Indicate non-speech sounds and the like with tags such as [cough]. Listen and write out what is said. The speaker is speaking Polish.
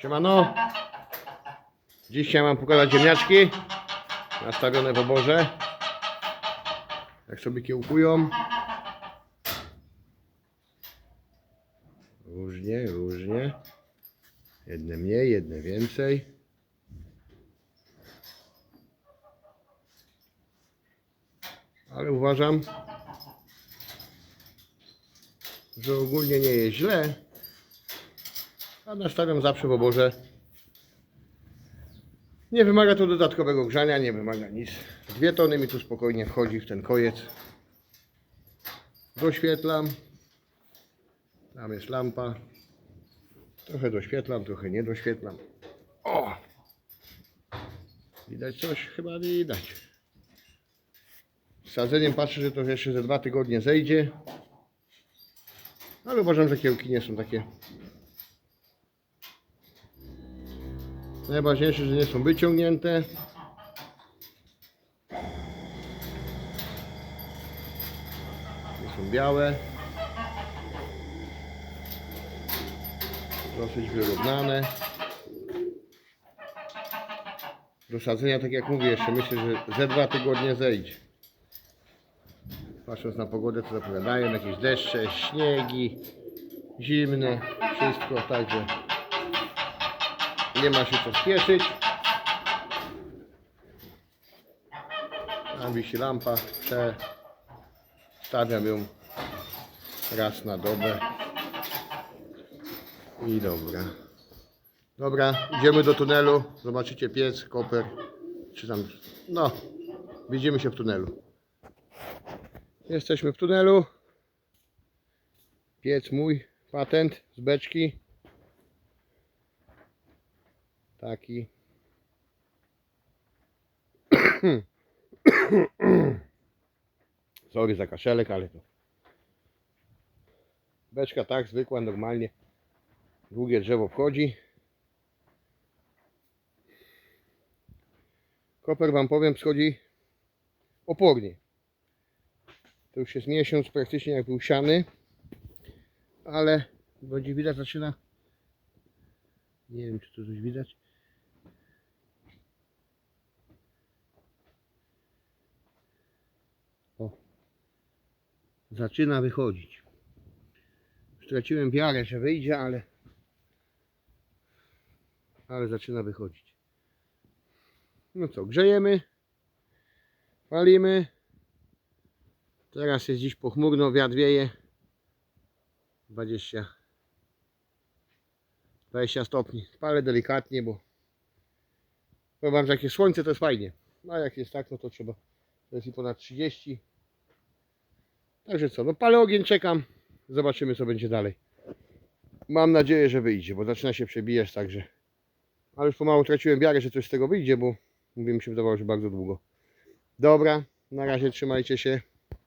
Siemano. Dzisiaj mam pokazać ziemniaczki nastawione w oborze. Jak sobie kiełkują. Różnie, różnie. Jedne mniej, jedne więcej. Ale uważam, że ogólnie nie jest źle. A nastawiam zawsze w oborze. Nie wymaga to dodatkowego grzania, nie wymaga nic. Dwie tony mi tu spokojnie wchodzi w ten kojec. Doświetlam. Tam jest lampa. Trochę doświetlam, trochę nie doświetlam. O! Widać coś? Chyba widać. Z sadzeniem patrzę, że to jeszcze ze dwa tygodnie zejdzie. Ale uważam, że kiełki nie są takie Najważniejsze, że nie są wyciągnięte. Nie są białe. Dosyć wyrównane. Do sadzenia, tak jak mówię, jeszcze myślę, że ze dwa tygodnie zejdzie. Patrząc na pogodę, co zapowiadają, jakieś deszcze, śniegi, zimne, wszystko, także nie ma się co spieszyć. Tam wisi lampa, przestawiam ją raz na dobę. I dobra. Dobra, idziemy do tunelu. Zobaczycie piec, koper. Czy tam. No, widzimy się w tunelu. Jesteśmy w tunelu. Piec mój, patent z beczki. Taki. [coughs] Sorry za kaszelek, ale to. Beczka tak, zwykła, normalnie. Długie drzewo wchodzi. Koper wam powiem, schodzi opornie. To już jest miesiąc praktycznie jak był siany. Ale będzie widać zaczyna nie wiem, czy tu coś widać. Zaczyna wychodzić. Straciłem wiarę, że wyjdzie, ale ale zaczyna wychodzić. No co, grzejemy. Palimy. Teraz jest dziś pochmurno, wiatr wieje. 20 20 stopni. Palę delikatnie, bo powiem że jak jest słońce, to jest fajnie. No a jak jest tak, no to trzeba. To jest i ponad 30. Także co, no palę ogień, czekam. Zobaczymy, co będzie dalej. Mam nadzieję, że wyjdzie, bo zaczyna się przebijać, także. Ale już pomału traciłem wiarę, że coś z tego wyjdzie, bo mówię, mi się wydawało, że bardzo długo. Dobra, na razie trzymajcie się.